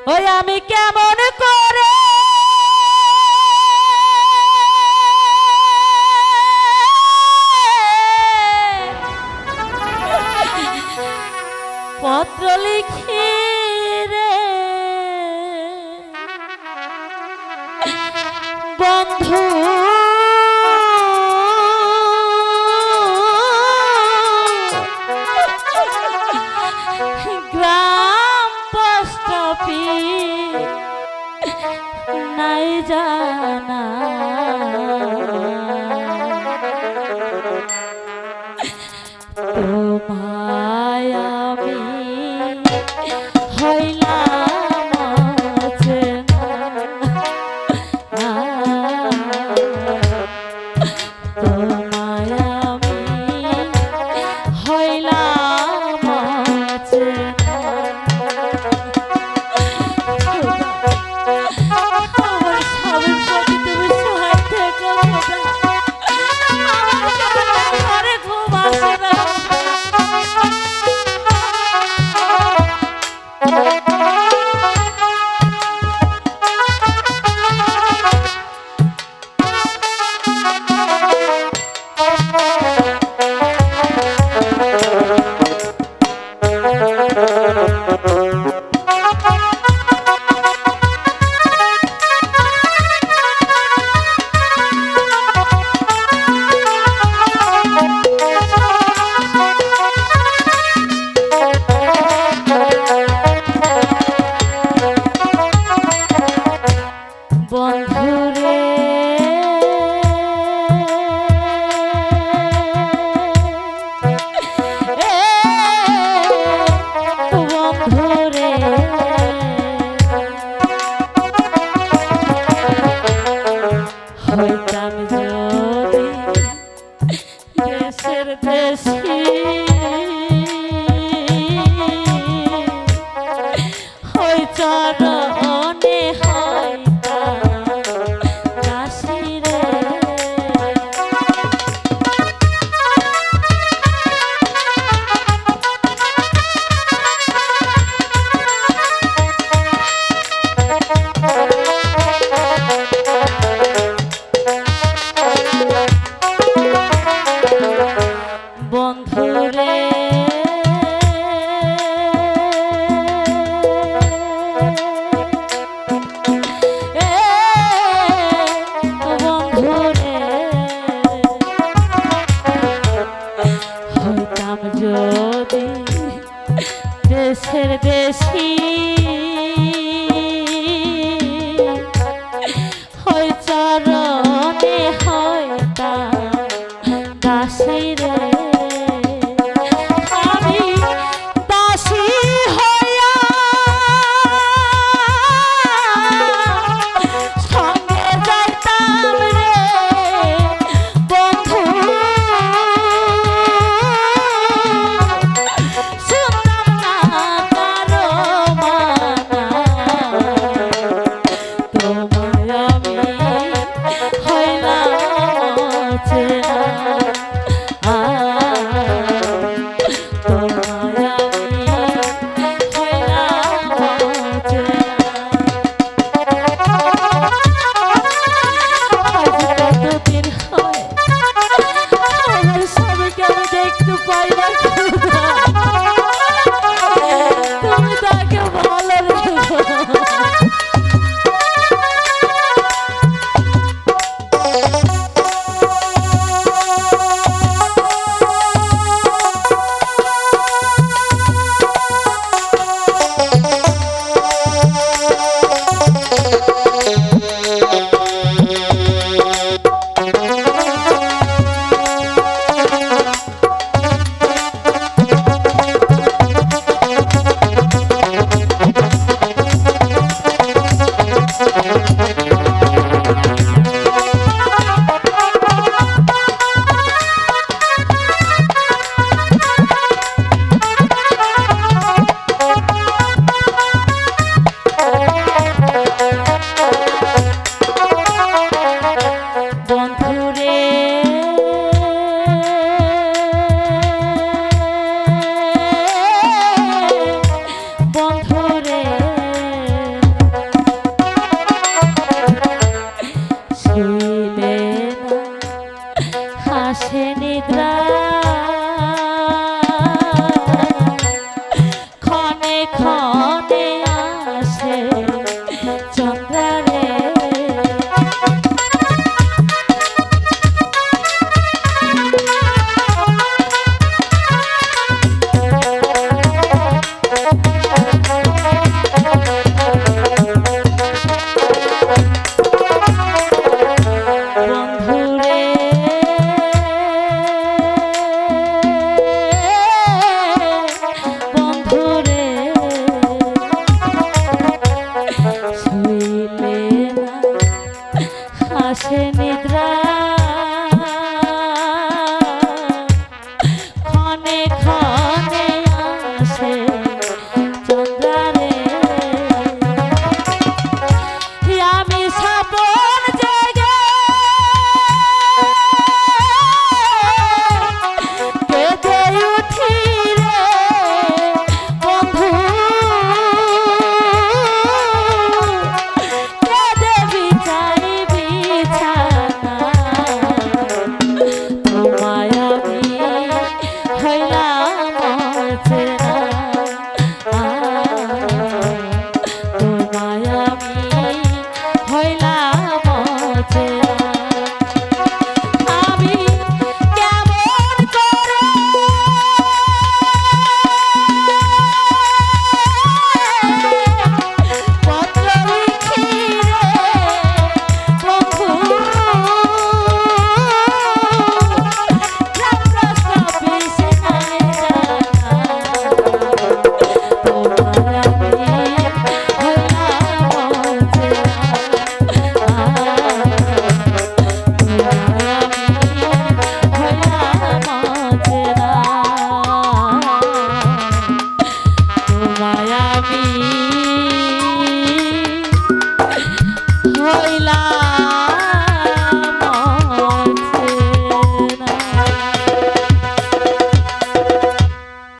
ওই আমি কেমন করে? পত্র লিখি জানা। তোমায় যদি দেশের দেশি হয়ে চার আসে নিদ্রা আসে নিদ্রা। ক্ষণে ক্ষণ আমায় আমি